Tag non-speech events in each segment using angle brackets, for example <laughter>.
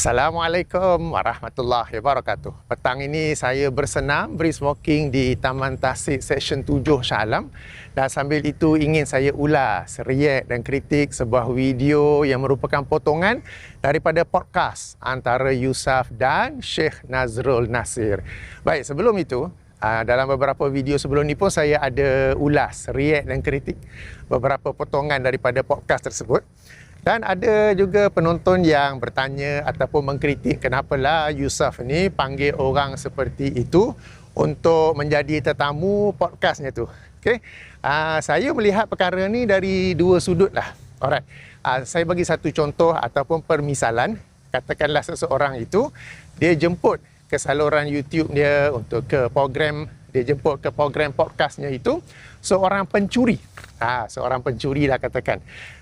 Assalamualaikum warahmatullahi wabarakatuh. Petang ini saya bersenam brisk walking di Taman Tasik Seksyen 7 Shah Alam dan sambil itu ingin saya ulas, react dan kritik sebuah video yang merupakan potongan daripada podcast antara Yusaf dan Sheikh Nazrul Nasir. Baik, sebelum itu Uh, dalam beberapa video sebelum ni pun saya ada ulas, react dan kritik beberapa potongan daripada podcast tersebut. Dan ada juga penonton yang bertanya ataupun mengkritik kenapalah Yusuf ni panggil orang seperti itu untuk menjadi tetamu podcastnya tu. Okay. Uh, saya melihat perkara ni dari dua sudut lah. Alright. Uh, saya bagi satu contoh ataupun permisalan. Katakanlah seseorang itu, dia jemput ke saluran YouTube dia untuk ke program dia jemput ke program podcastnya itu seorang pencuri. Ha, seorang pencuri lah katakan.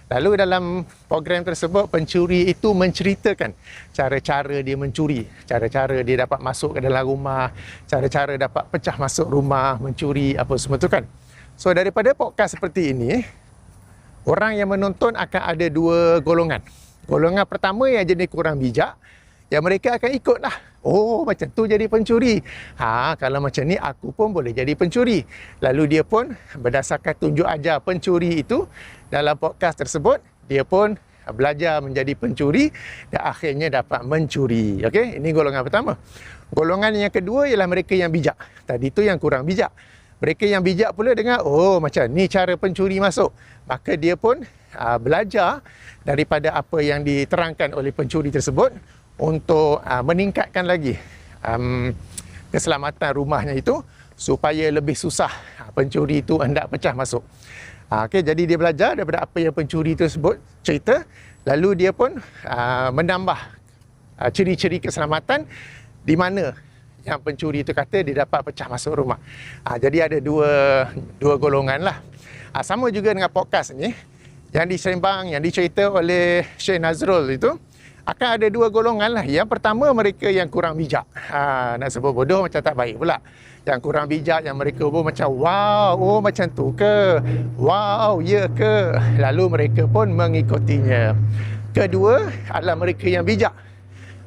Lalu dalam program tersebut pencuri itu menceritakan cara-cara dia mencuri, cara-cara dia dapat masuk ke dalam rumah, cara-cara dapat pecah masuk rumah, mencuri apa semua tu kan. So daripada podcast seperti ini, orang yang menonton akan ada dua golongan. Golongan pertama yang jenis kurang bijak, yang mereka akan ikut lah. Oh macam tu jadi pencuri. Ha kalau macam ni aku pun boleh jadi pencuri. Lalu dia pun berdasarkan tunjuk ajar pencuri itu dalam podcast tersebut dia pun belajar menjadi pencuri dan akhirnya dapat mencuri. Okey, ini golongan pertama. Golongan yang kedua ialah mereka yang bijak. Tadi tu yang kurang bijak. Mereka yang bijak pula dengar, oh macam ni cara pencuri masuk. Maka dia pun uh, belajar daripada apa yang diterangkan oleh pencuri tersebut untuk uh, meningkatkan lagi um, keselamatan rumahnya itu supaya lebih susah uh, pencuri itu hendak pecah masuk. Uh, okay, jadi dia belajar daripada apa yang pencuri tersebut cerita lalu dia pun uh, menambah uh, ciri-ciri keselamatan di mana yang pencuri itu kata dia dapat pecah masuk rumah. Uh, jadi ada dua dua golongan lah. Uh, sama juga dengan podcast ni yang disembang, yang dicerita oleh Syekh Nazrul itu akan ada dua golongan lah. Yang pertama mereka yang kurang bijak. Ha, nak sebut bodoh macam tak baik pula. Yang kurang bijak yang mereka pun macam wow, oh macam tu ke? Wow, ya ke? Lalu mereka pun mengikutinya. Kedua adalah mereka yang bijak.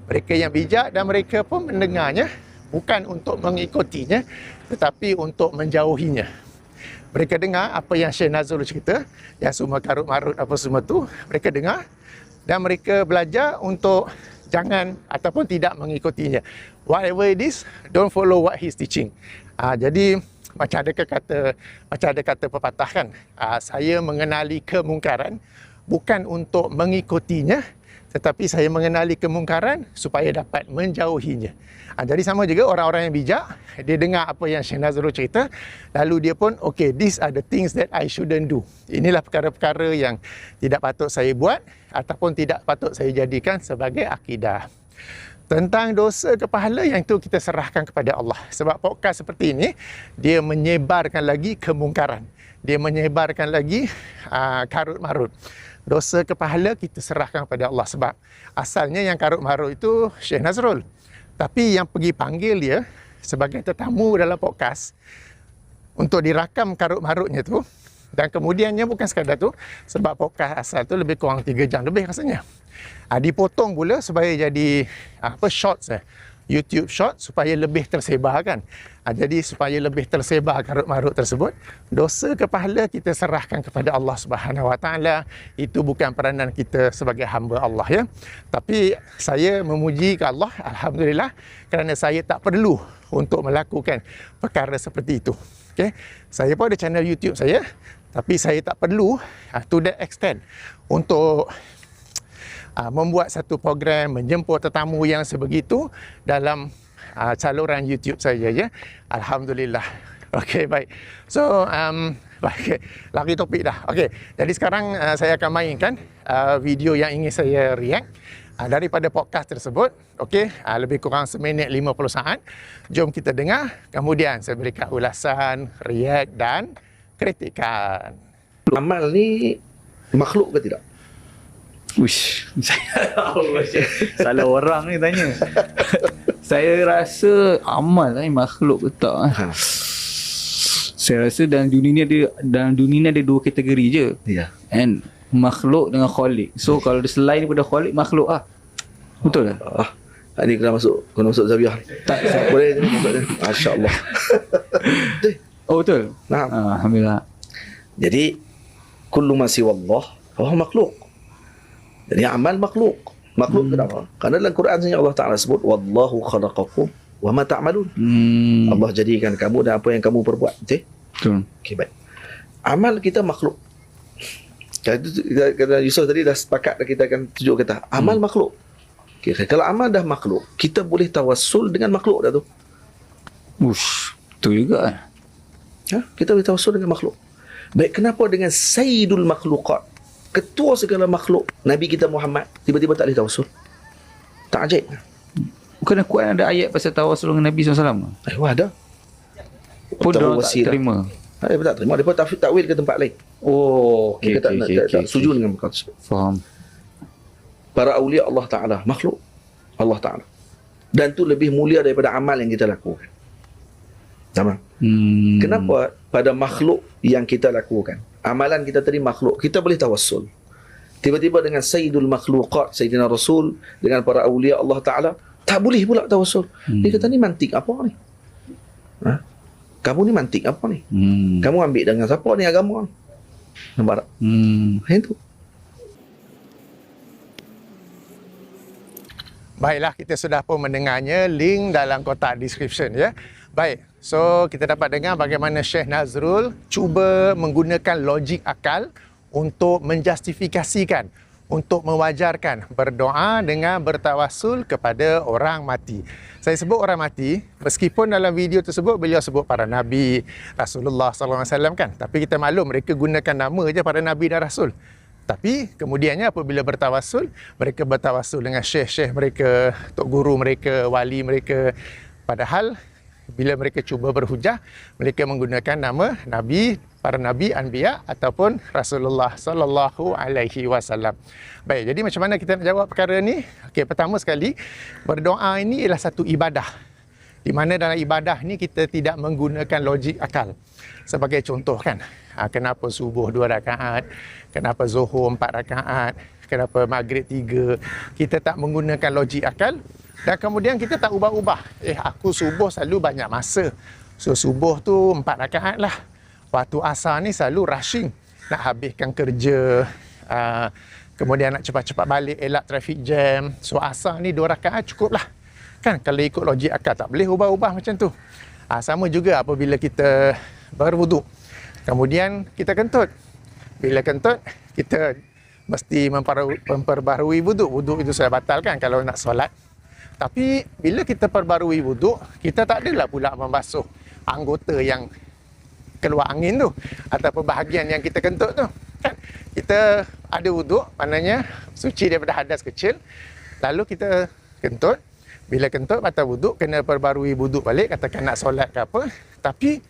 Mereka yang bijak dan mereka pun mendengarnya bukan untuk mengikutinya tetapi untuk menjauhinya. Mereka dengar apa yang Syekh Nazrul cerita, yang semua karut-marut apa semua tu, mereka dengar dan mereka belajar untuk jangan ataupun tidak mengikutinya. Whatever it is, don't follow what he's teaching. Uh, jadi macam ada kata macam ada kata pepatah kan, uh, saya mengenali kemungkaran bukan untuk mengikutinya tetapi saya mengenali kemungkaran supaya dapat menjauhinya. Ha, jadi sama juga orang-orang yang bijak, dia dengar apa yang Syekh Nazrul cerita, lalu dia pun, okay, these are the things that I shouldn't do. Inilah perkara-perkara yang tidak patut saya buat ataupun tidak patut saya jadikan sebagai akidah. Tentang dosa ke pahala yang itu kita serahkan kepada Allah. Sebab podcast seperti ini, dia menyebarkan lagi kemungkaran. Dia menyebarkan lagi uh, karut-marut dosa ke pahala kita serahkan kepada Allah sebab asalnya yang karut marut itu Syekh Nazrul tapi yang pergi panggil dia sebagai tetamu dalam podcast untuk dirakam karut marutnya tu dan kemudiannya bukan sekadar tu sebab podcast asal tu lebih kurang 3 jam lebih rasanya ha, dipotong pula supaya jadi apa shorts eh YouTube short supaya lebih tersebar kan. Ha, jadi supaya lebih tersebar karut marut tersebut, dosa ke pahala kita serahkan kepada Allah Subhanahu Wa Taala. Itu bukan peranan kita sebagai hamba Allah ya. Tapi saya memuji ke Allah alhamdulillah kerana saya tak perlu untuk melakukan perkara seperti itu. Okay? Saya pun ada channel YouTube saya, tapi saya tak perlu uh, to that extent untuk uh, membuat satu program menjemput tetamu yang sebegitu dalam uh, saluran YouTube saya ya. Alhamdulillah. <laughs> Okey baik. So um <laughs> baik lari topik dah. Okey. Jadi sekarang uh, saya akan mainkan uh, video yang ingin saya react uh, daripada podcast tersebut. Okey, uh, lebih kurang seminit 50 saat. Jom kita dengar. Kemudian saya berikan ulasan, react dan kritikan. Amal ni makhluk ke tidak? Uish, salah orang ni tanya. saya rasa amal ni makhluk ke tak. eh? Ha. Saya rasa dalam dunia ni ada dalam dunia ni ada dua kategori je. Ya. And makhluk dengan khalik. So kalau dia selain daripada khalik makhluk ah. Betul tak? Ah, ini kena masuk kena masuk Zawiyah. Tak, Boleh masuk. Masya-Allah. <laughs> Oh betul. Nah, Ah, Alhamdulillah. jadi kullu ma siwa Allah fa huwa makhluk. Jadi amal makhluk. Makhluk hmm. kenapa? Karena dalam Quran saja Allah Taala sebut wallahu khalaqakum wa ma ta'malun. Hmm. Allah jadikan kamu dan apa yang kamu perbuat. Betul? Betul. Okey baik. Amal kita makhluk. Kata Yusuf tadi dah sepakat dah kita akan tunjuk kata amal hmm. makhluk. Okay, kalau amal dah makhluk, kita boleh tawassul dengan makhluk dah tu. Ush, betul juga. Eh. Ha? Kita boleh tawassul dengan makhluk. Baik, kenapa dengan Sayyidul Makhlukat? Ketua segala makhluk, Nabi kita Muhammad, tiba-tiba tak boleh tawassul? Tak ajaib. Bukan Quran ada ayat pasal tawassul dengan Nabi SAW? Eh, ada. Pun dia tak Tawassil. terima. Ha, dia tak terima. Dia pun tak takwil ke tempat lain. Oh, Okay, dia tak, okay, tak, tak, setuju dengan perkara tersebut. Faham. Para awliya Allah Ta'ala, makhluk Allah Ta'ala. Dan tu lebih mulia daripada amal yang kita lakukan. Sama. Hmm. Kenapa pada makhluk yang kita lakukan? Amalan kita tadi makhluk. Kita boleh tawassul. Tiba-tiba dengan Sayyidul Makhluqat, Sayyidina Rasul, dengan para awliya Allah Ta'ala, tak boleh pula tawassul. Hmm. Dia kata ni mantik apa ni? Ha? Kamu ni mantik apa ni? Hmm. Kamu ambil dengan siapa ni agama ni? Nampak tak? Hmm. Yang tu. Baiklah, kita sudah pun mendengarnya link dalam kotak description ya. Baik, so kita dapat dengar bagaimana Syekh Nazrul cuba menggunakan logik akal untuk menjustifikasikan untuk mewajarkan berdoa dengan bertawassul kepada orang mati. Saya sebut orang mati meskipun dalam video tersebut beliau sebut para nabi, Rasulullah wasallam kan. Tapi kita maklum mereka gunakan nama je para nabi dan rasul. Tapi kemudiannya apabila bertawassul, mereka bertawassul dengan syekh-syekh mereka, tok guru mereka, wali mereka. Padahal bila mereka cuba berhujah, mereka menggunakan nama nabi, para nabi, anbiya ataupun Rasulullah sallallahu alaihi wasallam. Baik, jadi macam mana kita nak jawab perkara ni? Okey, pertama sekali, berdoa ini ialah satu ibadah. Di mana dalam ibadah ni kita tidak menggunakan logik akal. Sebagai contoh kan, ha, kenapa subuh dua rakaat, kenapa zuhur empat rakaat, kenapa maghrib tiga. Kita tak menggunakan logik akal dan kemudian kita tak ubah-ubah. Eh, aku subuh selalu banyak masa. So, subuh tu empat rakaat lah. Waktu asar ni selalu rushing. Nak habiskan kerja, uh, kemudian nak cepat-cepat balik, elak traffic jam. So, asar ni dua rakaat cukup lah. Kan kalau ikut logik akal tak boleh ubah-ubah macam tu. Ha, sama juga apabila kita berwuduk. Kemudian kita kentut. Bila kentut, kita mesti memperbarui, wuduk. Wuduk itu sudah batal kan kalau nak solat. Tapi bila kita perbarui wuduk, kita tak adalah pula membasuh anggota yang keluar angin tu ataupun bahagian yang kita kentut tu. Kan? Kita ada wuduk, maknanya suci daripada hadas kecil. Lalu kita kentut. Bila kentut batal wuduk, kena perbarui wuduk balik, katakan nak solat ke apa. Tapi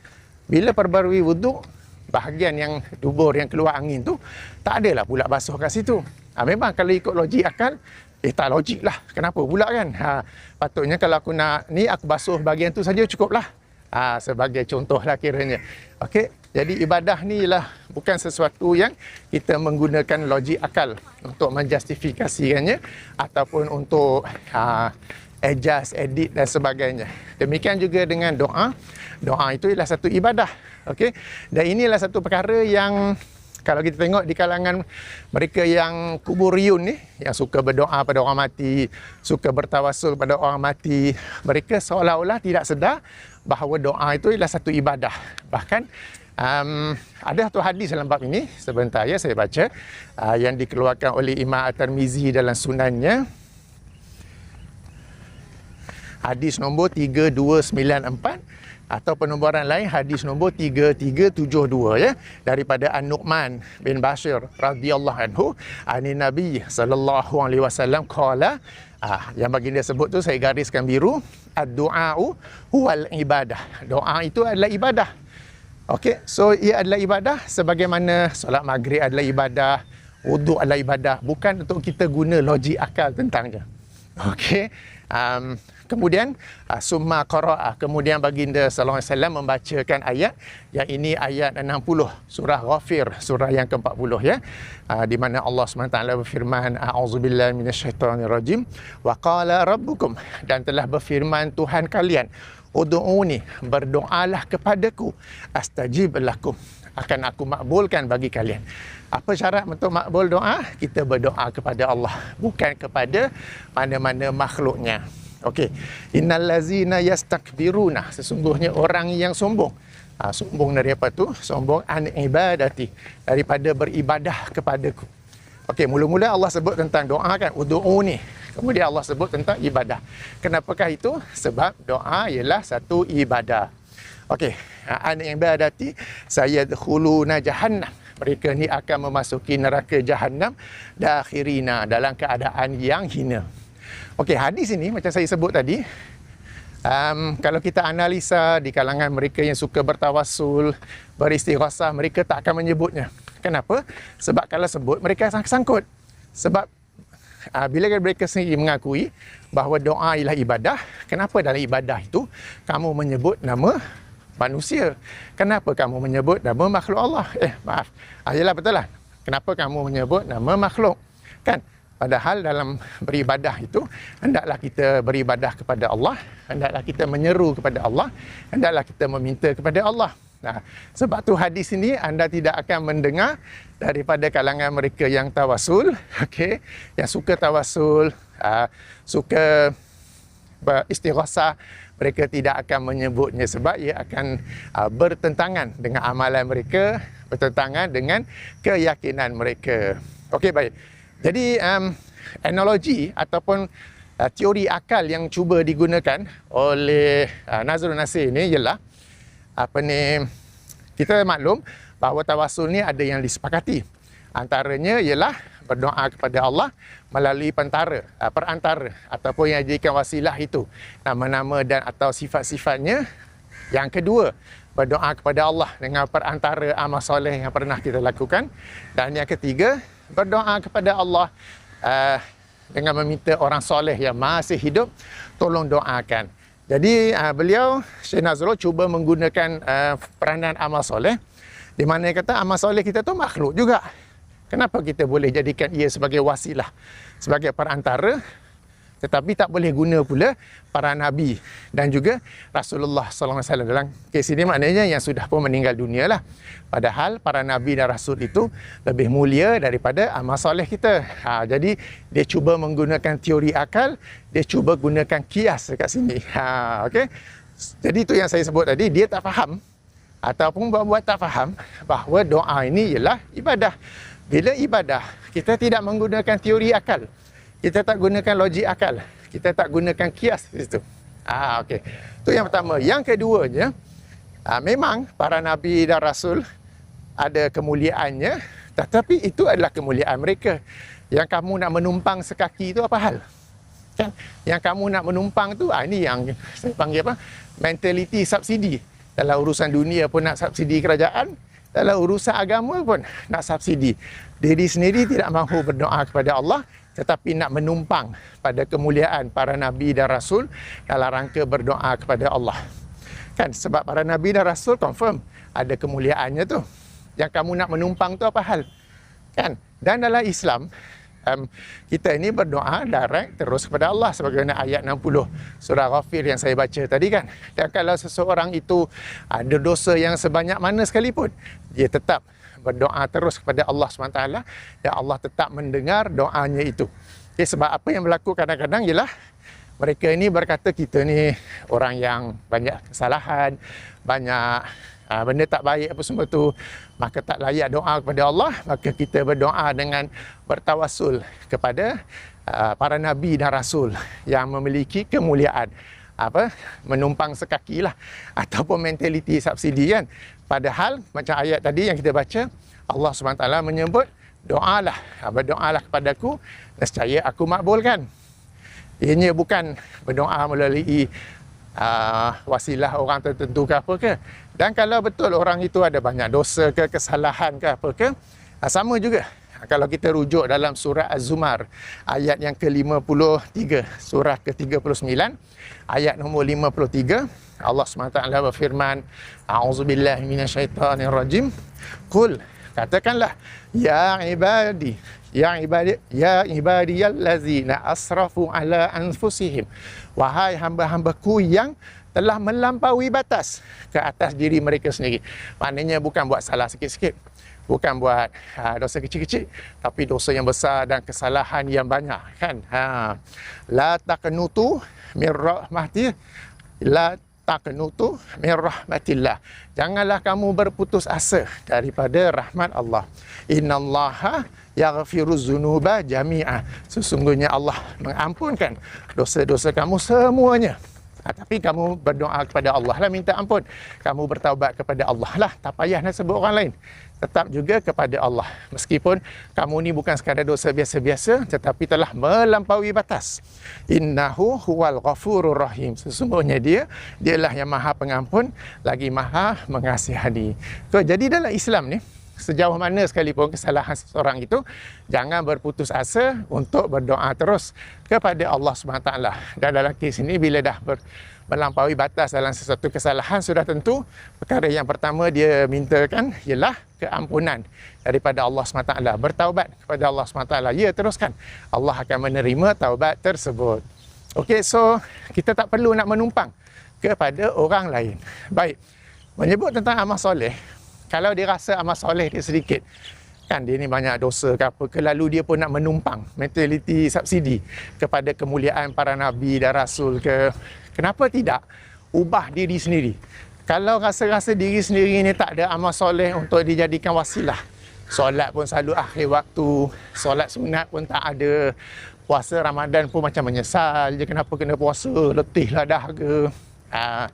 bila perbarui wuduk, bahagian yang dubur yang keluar angin tu tak adalah pula basuh kat situ. Ha, memang kalau ikut logik akal, eh tak logik lah. Kenapa pula kan? Ha, patutnya kalau aku nak ni, aku basuh bahagian tu saja cukup lah. Ha, sebagai contoh lah kiranya. Okey, jadi ibadah ni lah bukan sesuatu yang kita menggunakan logik akal untuk menjustifikasikannya ataupun untuk ha, adjust, edit dan sebagainya. Demikian juga dengan doa. Doa itu ialah satu ibadah. Okey. Dan inilah satu perkara yang kalau kita tengok di kalangan mereka yang kuburiyun ni yang suka berdoa pada orang mati, suka bertawassul pada orang mati, mereka seolah-olah tidak sedar bahawa doa itu ialah satu ibadah. Bahkan um, ada satu hadis dalam bab ini sebentar ya saya baca uh, yang dikeluarkan oleh Imam At-Tirmizi dalam sunannya hadis nombor 3294 atau penomboran lain hadis nombor 3372 ya daripada An-Nu'man bin Bashir radhiyallahu anhu ani Nabi sallallahu alaihi wasallam qala ah yang baginda sebut tu saya gariskan biru ad-du'a'u huwal ibadah doa itu adalah ibadah Okey, so ia adalah ibadah sebagaimana solat maghrib adalah ibadah, wuduk adalah ibadah, bukan untuk kita guna logik akal tentangnya. Okey. Um, kemudian uh, summa qara'a kemudian baginda sallallahu alaihi wasallam membacakan ayat yang ini ayat 60 surah Ghafir surah yang ke-40 ya. Uh, di mana Allah SWT berfirman a'udzubillahi minasyaitonirrajim wa qala rabbukum dan telah berfirman Tuhan kalian ud'uni berdoalah kepadaku astajib lakum akan aku makbulkan bagi kalian. Apa syarat untuk makbul doa? Kita berdoa kepada Allah, bukan kepada mana-mana makhluknya. Okey. Innal ladzina yastakbiruna, sesungguhnya orang yang sombong. Ha, sombong dari apa tu? Sombong an ibadati, daripada beribadah kepadaku. Okey, mula-mula Allah sebut tentang doa kan, ud'uni. Kemudian Allah sebut tentang ibadah. Kenapakah itu? Sebab doa ialah satu ibadah. Okey, an ibadati sayadkhuluna jahannam. Mereka ni akan memasuki neraka jahannam dakhirina dalam keadaan yang hina. Okey, hadis ini macam saya sebut tadi, um, kalau kita analisa di kalangan mereka yang suka bertawassul, beristighasah, mereka tak akan menyebutnya. Kenapa? Sebab kalau sebut mereka sangkut. Sebab uh, bila mereka sendiri mengakui bahawa doa ialah ibadah, kenapa dalam ibadah itu kamu menyebut nama manusia. Kenapa kamu menyebut nama makhluk Allah? Eh, maaf. Ah, yalah betul lah. Kenapa kamu menyebut nama makhluk? Kan? Padahal dalam beribadah itu, hendaklah kita beribadah kepada Allah, hendaklah kita menyeru kepada Allah, hendaklah kita meminta kepada Allah. Nah, sebab tu hadis ini anda tidak akan mendengar daripada kalangan mereka yang tawasul, <laughs> okey, yang suka tawasul, uh, suka beristighasah, mereka tidak akan menyebutnya sebab ia akan uh, bertentangan dengan amalan mereka, bertentangan dengan keyakinan mereka. Okey baik. Jadi um, analogi ataupun uh, teori akal yang cuba digunakan oleh uh, Nazrul Nasir ini ialah apa ni kita maklum bahawa tawasul ni ada yang disepakati. Antaranya ialah berdoa kepada Allah melalui pentara, uh, perantara ataupun yang jadikan wasilah itu nama-nama dan atau sifat-sifatnya. Yang kedua, berdoa kepada Allah dengan perantara amal soleh yang pernah kita lakukan. Dan yang ketiga, berdoa kepada Allah uh, dengan meminta orang soleh yang masih hidup tolong doakan. Jadi uh, beliau Syekh Nazrul cuba menggunakan uh, peranan amal soleh di mana kata amal soleh kita tu makhluk juga. Kenapa kita boleh jadikan ia sebagai wasilah, sebagai perantara tetapi tak boleh guna pula para nabi dan juga Rasulullah wasallam dalam kes ini maknanya yang sudah pun meninggal dunia lah. Padahal para nabi dan rasul itu lebih mulia daripada amal soleh kita. Ha, jadi dia cuba menggunakan teori akal, dia cuba gunakan kias dekat sini. Ha, okay? Jadi itu yang saya sebut tadi, dia tak faham ataupun buat-buat tak faham bahawa doa ini ialah ibadah. Bila ibadah, kita tidak menggunakan teori akal. Kita tak gunakan logik akal. Kita tak gunakan kias di situ. Ah, okey. Itu yang pertama. Yang keduanya, ah, memang para nabi dan rasul ada kemuliaannya, tetapi itu adalah kemuliaan mereka. Yang kamu nak menumpang sekaki itu apa hal? Kan? Yang kamu nak menumpang tu, ah, ini yang saya panggil apa? Mentality subsidi. Dalam urusan dunia pun nak subsidi kerajaan, dalam urusan agama pun nak subsidi. Diri sendiri tidak mahu berdoa kepada Allah tetapi nak menumpang pada kemuliaan para nabi dan rasul dalam rangka berdoa kepada Allah. Kan sebab para nabi dan rasul confirm ada kemuliaannya tu. Yang kamu nak menumpang tu apa hal? Kan? Dan dalam Islam um, kita ini berdoa direct terus kepada Allah sebagaimana ayat 60 surah Ghafir yang saya baca tadi kan. Dan kalau seseorang itu ada dosa yang sebanyak mana sekalipun, dia tetap berdoa terus kepada Allah SWT dan Allah tetap mendengar doanya itu. Okay, sebab apa yang berlaku kadang-kadang ialah mereka ini berkata kita ni orang yang banyak kesalahan, banyak uh, benda tak baik apa semua tu, maka tak layak doa kepada Allah, maka kita berdoa dengan bertawasul kepada uh, para nabi dan rasul yang memiliki kemuliaan apa menumpang sekaki lah. Ataupun mentaliti subsidi kan? Padahal macam ayat tadi yang kita baca Allah SWT menyebut doalah berdoalah kepadaku nescaya aku makbulkan ianya bukan berdoa melalui uh, wasilah orang tertentu ke apa ke. Dan kalau betul orang itu ada banyak dosa ke kesalahan ke apa ke uh, sama juga Kalau kita rujuk dalam surah Az-Zumar ayat yang ke-53, surah ke-39, ayat nombor 53, Allah SWT berfirman, A'udzubillahi minasyaitanirrajim. Qul katakanlah ya ibadi ya ibadi ya ibadiyallazina asrafu ala anfusihim. Wahai hamba-hambaku yang telah melampaui batas ke atas diri mereka sendiri. Maknanya bukan buat salah sikit-sikit bukan buat ha, dosa kecil-kecil tapi dosa yang besar dan kesalahan yang banyak kan ha la taqnutu mir rahmati la taqnutu min rahmatillah. Janganlah kamu berputus asa daripada rahmat Allah. Innallaha yaghfiru dzunuba jami'a. Sesungguhnya Allah mengampunkan dosa-dosa kamu semuanya. Ha, tapi kamu berdoa kepada Allah lah minta ampun. Kamu bertaubat kepada Allah lah. Tak payah nak sebut orang lain tetap juga kepada Allah. Meskipun kamu ni bukan sekadar dosa biasa-biasa tetapi telah melampaui batas. Innahu huwal ghafurur rahim. Sesungguhnya dia dialah yang Maha Pengampun lagi Maha Mengasihani. So, jadi dalam Islam ni sejauh mana sekalipun kesalahan seseorang itu jangan berputus asa untuk berdoa terus kepada Allah SWT dan dalam kes ini bila dah ber, melampaui batas dalam sesuatu kesalahan sudah tentu perkara yang pertama dia mintakan ialah keampunan daripada Allah SWT bertaubat kepada Allah SWT ya teruskan. Allah akan menerima taubat tersebut. Okey, so kita tak perlu nak menumpang kepada orang lain. Baik menyebut tentang amal soleh kalau dia rasa amal soleh dia sedikit kan dia ni banyak dosa ke apa ke lalu dia pun nak menumpang mentaliti subsidi kepada kemuliaan para nabi dan rasul ke. Kenapa tidak? Ubah diri sendiri. Kalau rasa-rasa diri sendiri ni tak ada amal soleh untuk dijadikan wasilah solat pun selalu akhir waktu solat sunat pun tak ada puasa Ramadan pun macam menyesal je kenapa kena puasa letih lah dah ke. Ha,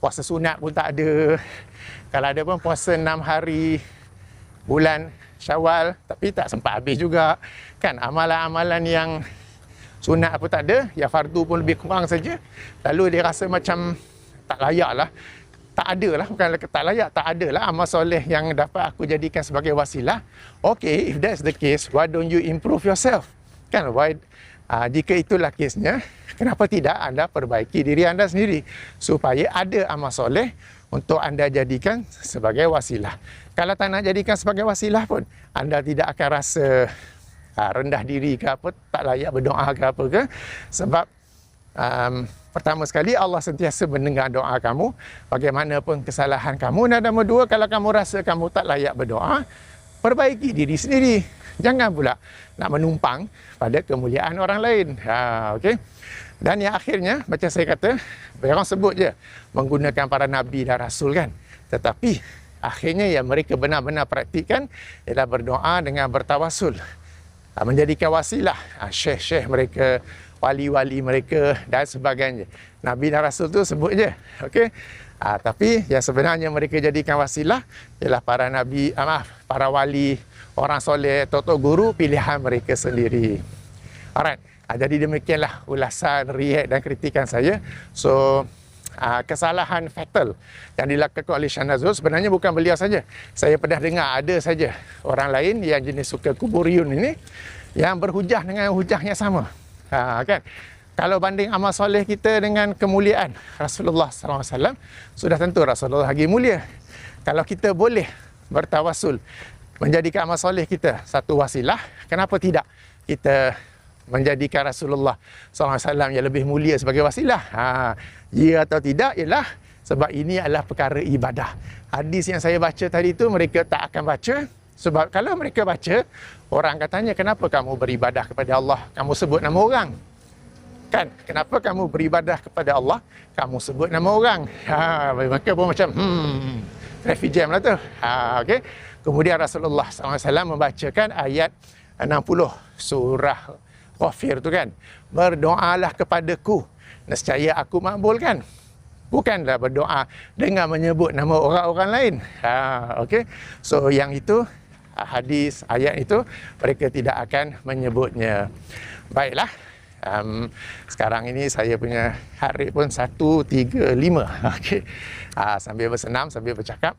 puasa sunat pun tak ada. Kalau ada pun puasa 6 hari bulan Syawal tapi tak sempat habis juga. Kan amalan-amalan yang sunat pun tak ada ya fardu pun lebih kurang saja. Lalu dia rasa macam tak layak lah. Tak ada lah bukan tak layak tak ada lah amal soleh yang dapat aku jadikan sebagai wasilah. Okay if that's the case why don't you improve yourself? Kan why uh, jika itulah kesnya kenapa tidak anda perbaiki diri anda sendiri supaya ada amal soleh untuk anda jadikan sebagai wasilah. Kalau tak nak jadikan sebagai wasilah pun, anda tidak akan rasa ha, rendah diri ke apa, tak layak berdoa ke apa ke. Sebab um, pertama sekali Allah sentiasa mendengar doa kamu, bagaimanapun kesalahan kamu. Dan nombor dua, kalau kamu rasa kamu tak layak berdoa, perbaiki diri sendiri. Jangan pula nak menumpang pada kemuliaan orang lain. Ha, okay? Dan yang akhirnya, macam saya kata, orang sebut je menggunakan para nabi dan rasul kan. Tetapi akhirnya yang mereka benar-benar praktikkan ialah berdoa dengan bertawasul. Ah, menjadikan wasilah ah, syekh-syekh mereka, wali-wali mereka dan sebagainya. Nabi dan rasul tu sebut je. Okey. Ha, tapi yang sebenarnya mereka jadikan wasilah ialah para nabi, ah, maaf, para wali, orang soleh, toto guru pilihan mereka sendiri. Alright. Ha, jadi demikianlah ulasan, riak dan kritikan saya. So, uh, kesalahan fatal yang dilakukan oleh Shanazul sebenarnya bukan beliau saja. Saya pernah dengar ada saja orang lain yang jenis suka kuburiyun ini yang berhujah dengan hujahnya sama. Ha, kan? Kalau banding amal soleh kita dengan kemuliaan Rasulullah SAW, sudah tentu Rasulullah lagi mulia. Kalau kita boleh bertawasul menjadikan amal soleh kita satu wasilah, kenapa tidak kita menjadikan Rasulullah SAW yang lebih mulia sebagai wasilah. Ha, ya atau tidak ialah sebab ini adalah perkara ibadah. Hadis yang saya baca tadi itu mereka tak akan baca sebab kalau mereka baca orang katanya kenapa kamu beribadah kepada Allah kamu sebut nama orang kan kenapa kamu beribadah kepada Allah kamu sebut nama orang ha mereka pun macam hmm traffic jam lah tu ha okey kemudian Rasulullah SAW membacakan ayat 60 surah Ghafir tu kan. Berdoalah kepadaku. Nescaya aku makbulkan. Bukanlah berdoa dengan menyebut nama orang-orang lain. Ha, okay. So yang itu hadis ayat itu mereka tidak akan menyebutnya. Baiklah. Um, sekarang ini saya punya heart rate pun 135. <laughs> Okay. Ha, sambil bersenam, sambil bercakap.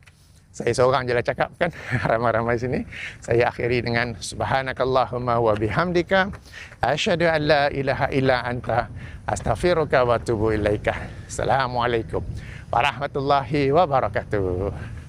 Saya seorang je lah cakap kan. <laughs> Ramai-ramai sini. Saya akhiri dengan subhanakallahumma wa bihamdika asyhadu an la ilaha illa anta astaghfiruka wa atubu ilaika. Assalamualaikum warahmatullahi wabarakatuh.